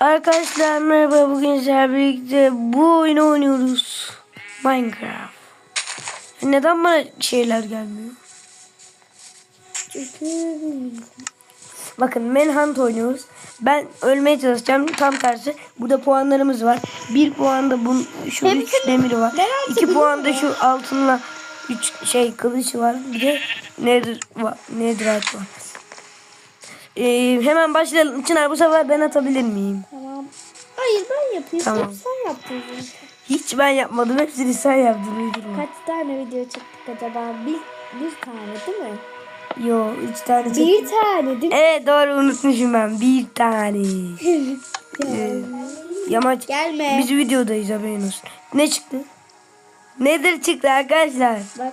Arkadaşlar merhaba bugün sizlerle birlikte bu oyunu oynuyoruz. Minecraft. Neden bana şeyler gelmiyor? Çünkü Bakın Manhunt oynuyoruz. Ben ölmeye çalışacağım. Tam tersi. Burada puanlarımız var. Bir puanda bu şu üç demiri var. İki biliyor puanda şu altınla üç şey kılıç var. Bir de nedir var. Netherite var. Ee, hemen başlayalım. Çınar bu sefer ben atabilir miyim? tamam. Hayır ben yapayım. Tamam. Sen yaptın. Hiç ben yapmadım. Hepsini sen yaptın. uydurma. Kaç tane video çektik acaba? Bir, bir tane değil mi? Yo üç tane çektim. Bir tane değil mi? Evet doğru unutmuşum ben. Bir tane. Ee, Yamaç. Gelme. Biz videodayız haberin olsun. Ne çıktı? Nedir çıktı arkadaşlar? Bak.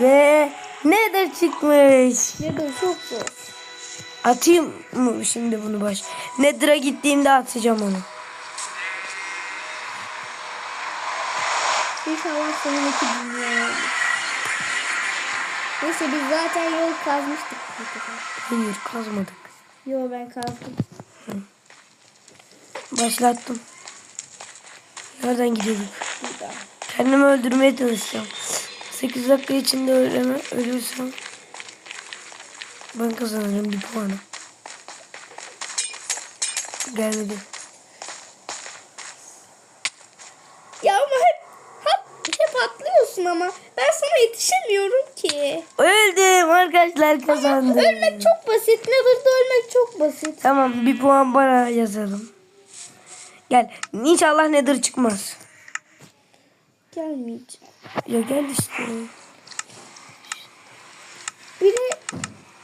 Ve nedir çıkmış? Ne de çok zor. Atayım mı şimdi bunu baş? Nedir'a gittiğimde atacağım onu. İnşallah sonundaki dünya. Neyse biz zaten yol kazmıştık. Hayır kazmadık. Yo ben kazdım. Başlattım. Nereden gidiyorduk? Burada. Kendimi öldürmeye çalışacağım. 8 dakika içinde öleme, ölürsem ben kazanırım bir puanı. Gelmedi. Ya ama hep hep, hep atlıyorsun ama ben sana yetişemiyorum ki. Öldüm arkadaşlar kazandım. Ölmek çok basit. Never'da ölmek çok basit. Tamam bir puan bana yazalım. Gel. İnşallah nedir çıkmaz. Gelmeyeceğim. Ya gel işte. Biri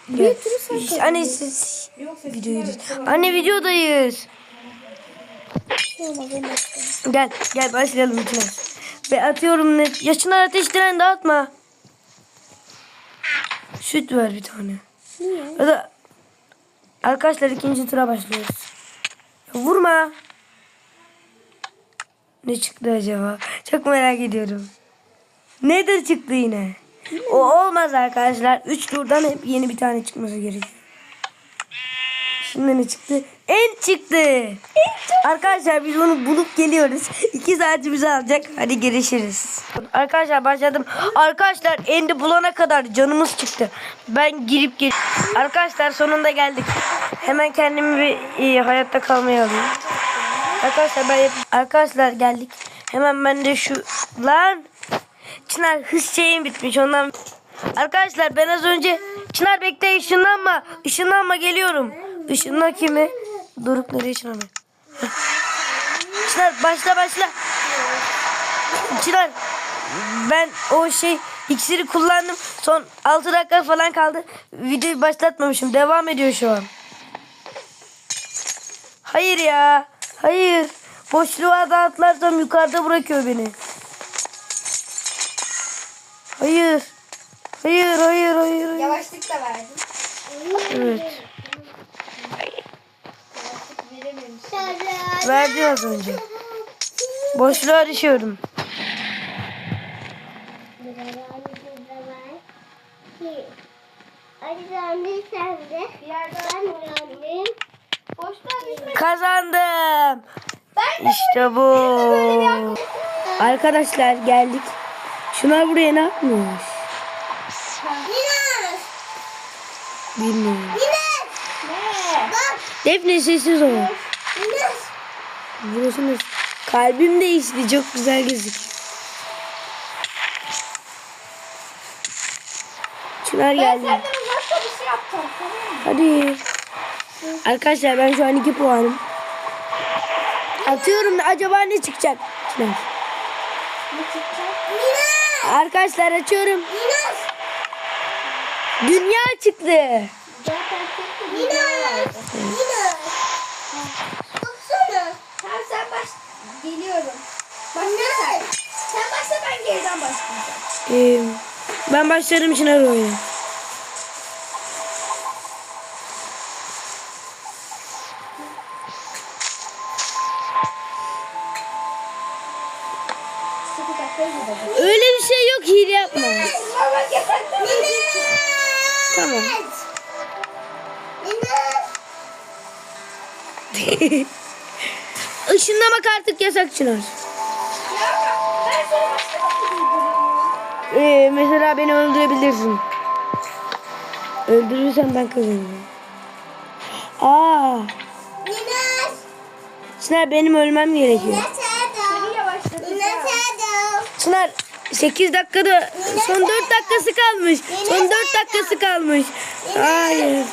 bir türlü sen İşte Anne siz videodayız. Anne videodayız. Gel gel başlayalım içine. Ve atıyorum ne? Yaşına ateş diren dağıtma. Süt ver bir tane. Niye? Ya da arkadaşlar ikinci tura başlıyoruz. Ya vurma. Ne çıktı acaba? Çok merak ediyorum. Nedir çıktı yine? O olmaz arkadaşlar. Üç turdan hep yeni bir tane çıkması gerekiyor. Şimdi ne çıktı? En çıktı. Arkadaşlar biz bunu bulup geliyoruz. İki saatimizi alacak. Hadi görüşürüz. Arkadaşlar başladım. Arkadaşlar endi bulana kadar canımız çıktı. Ben girip gel. Arkadaşlar sonunda geldik. Hemen kendimi bir e, hayatta kalmaya alayım. Arkadaşlar ben arkadaşlar geldik. Hemen ben de şu lan Çınar hız şeyim bitmiş ondan. Arkadaşlar ben az önce Çınar bekle ışınlanma. Işınlanma geliyorum. Işınla kimi? Doruk nereye ışınlanma? Çınar başla başla. Çınar ben o şey iksiri kullandım. Son 6 dakika falan kaldı. Videoyu başlatmamışım. Devam ediyor şu an. Hayır ya. Hayır. Boşluğa da atlarsam yukarıda bırakıyor beni. Hayır. Hayır, hayır, hayır. hayır. Yavaşlık da verdim. Evet. Verememiş. Verdin az önce. Boşluğa döndüm. Kazandım. İşte bu. Arkadaşlar geldik. Şunlar buraya ne yapmış? Minas! Bilmiyorum. Minas! Ne? Bak! Defne sessiz ol. Minas! Burası nasıl? Kalbim değişti. Çok güzel gözüküyor. Çınar Ben geldi. uzakta bir şey mı? Hadi. Arkadaşlar ben şu an iki puanım. Atıyorum da acaba ne çıkacak? Çınar. Ne çıkacak? Arkadaşlar açıyorum. Minas! Dünya çıktı. Minas! Minas! Baksana! Tamam sen baş... Geliyorum. Başla sen. Sen başla ben geriden başlayacağım. Ee, ben başlarım Çınar oyunu. Öyle bir şey yok hile yapma. Tamam. Işınlamak artık yasak Çınar. Ee, mesela beni öldürebilirsin. Öldürürsen ben kazanırım. Aa. Çınar benim ölmem gerekiyor. Çınar 8 dakikada son 4 dakikası kalmış. Son 4 dakikası kalmış. Hayır.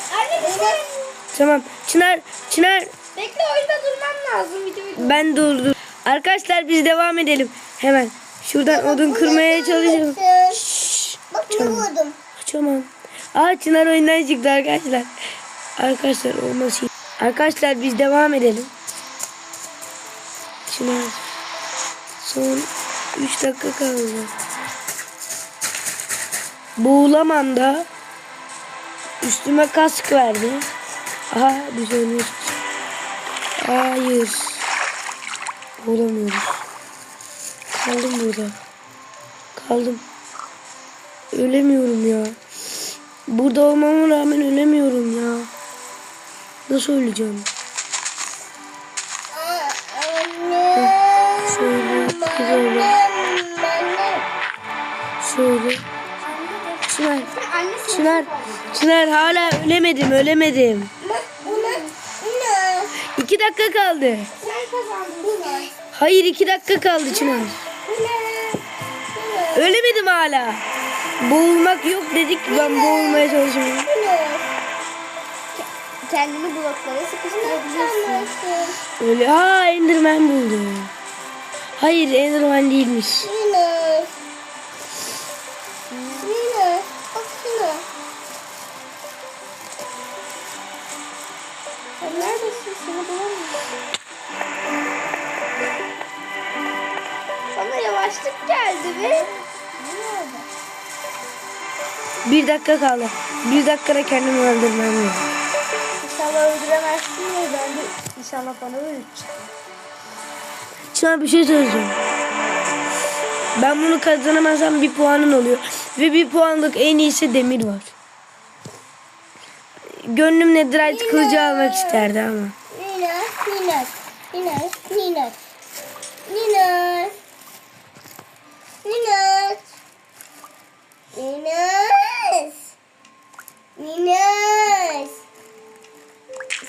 Tamam. Çınar Çınar bekle oyunda durman lazım videoyu. ben durdur. Arkadaşlar biz devam edelim. Hemen. Şuradan odun kırmaya çalışalım. Bak ne vurdum. Açamam. Aa Çınar oyundan çıktı arkadaşlar. Arkadaşlar olmasın. Arkadaşlar biz devam edelim. Çınar. Son 3 dakika kaldı. Boğulamam da. Üstüme kask verdi. Aha biz oynuyoruz. Hayır. Boğulamıyoruz. Kaldım burada. Kaldım. Ölemiyorum ya. Burada olmama rağmen ölemiyorum ya. Nasıl öleceğim? Şöyle. Çınar, Çınar, Çınar hala ölemedim, ölemedim. İki dakika kaldı. Hayır iki dakika kaldı Çınar. Ölemedim hala. Boğulmak yok dedik ben boğulmaya çalışıyorum. Kendini bloklara sıkıştırabilirsin. Öyle ha Enderman buldu. Hayır Enderman değilmiş. Sen Bir dakika kaldı. Bir dakikada kendimi öldürmem lazım. İnşallah öldüremezsin ya ben de inşallah bana öldüreceğim. Sana bir şey söyleyeceğim. Ben bunu kazanamazsam bir puanın oluyor. Ve bir puanlık en iyisi demir var. Gönlüm netherite kılıcı almak isterdi ama.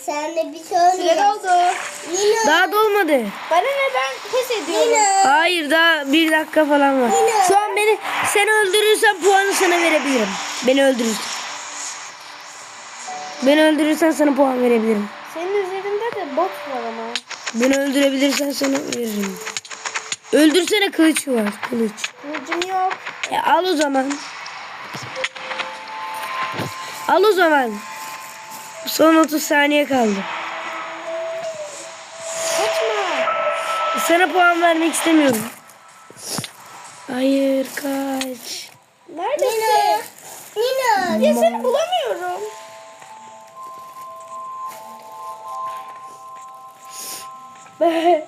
Sen de bir Süre söyle. doldu. Nina. Daha dolmadı. Bana ne ben pes ediyorum. Nina. Hayır daha bir dakika falan var. Şu an beni sen öldürürsen puanı sana verebilirim. Beni öldürürsen. Beni öldürürsen sana puan verebilirim. Senin üzerinde de bot var ama. Beni öldürebilirsen sana veririm. Öldürsene kılıç var. Kılıç. Kılıcım yok. E, al o zaman. Al o zaman. Son 30 saniye kaldı. Kaçma. Sana puan vermek istemiyorum. Hayır kaç. Neredesin? Nina. Ya seni bulamıyorum. Be.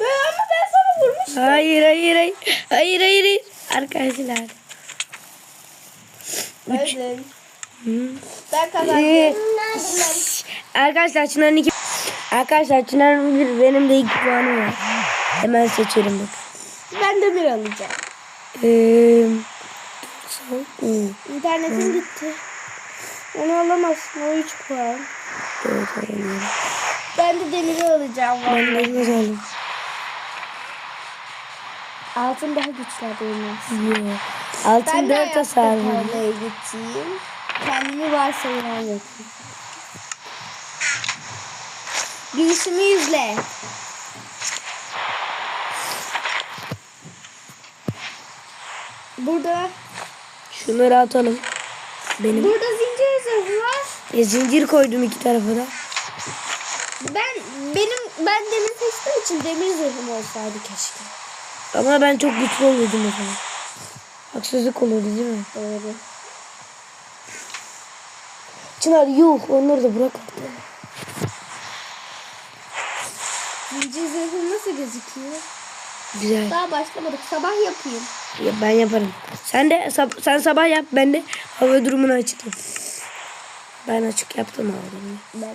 Be ama ben sana vurmuştum. Hayır hayır hayır. Hayır hayır hayır. Arkadaşlar. Öldün. Hı. Ben Ee, kazandım. Arkadaşlar Çınar'ın iki... Arkadaşlar Çınar'ın bir benim de iki puanı var. Hemen seçelim bak. Ben demir alacağım. Ee, İnternetim gitti. Onu alamazsın. O 3 puan. evet, alamıyorum. Ben de demiri alacağım. Ben de elmas aldım. Altın daha güçlü olmaz. Yo. Altın Ben de 4 hayatta hasar tarlaya geçeyim. Kendimi varsayılan yapayım. Gülüşümü izle. Burada Şunları atalım. Benim. burada zincir zırhı var. E, zincir koydum iki tarafa da. Ben benim ben demir seçtiğim için demir zırhım olsaydı keşke. Ama ben çok güçlü olurdum o zaman. Haksızlık olurdu değil mi? Doğru. Çınar yuh onları da bırak artık. Zincir zırhım nasıl gözüküyor? Güzel. Daha başlamadık. Sabah yapayım. Ya ben yaparım. Sen de sab- sen sabah yap ben de hava durumunu açıklayayım. Ben açık yaptım hava durumunu. Ben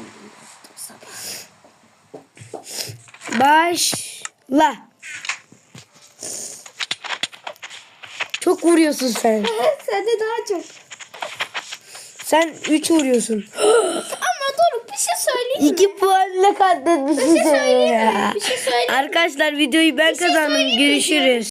Başla. Çok vuruyorsun sen. Sen de daha çok. Sen 3 vuruyorsun. Ama Doruk bir şey söyleyeyim mi? 2 puanla katletmişsin Bir şey seni söyleyeyim mi? ya. Bir şey söyleyeyim mi? Arkadaşlar videoyu ben şey kazandım. söyleyeyim mi? Görüşürüz.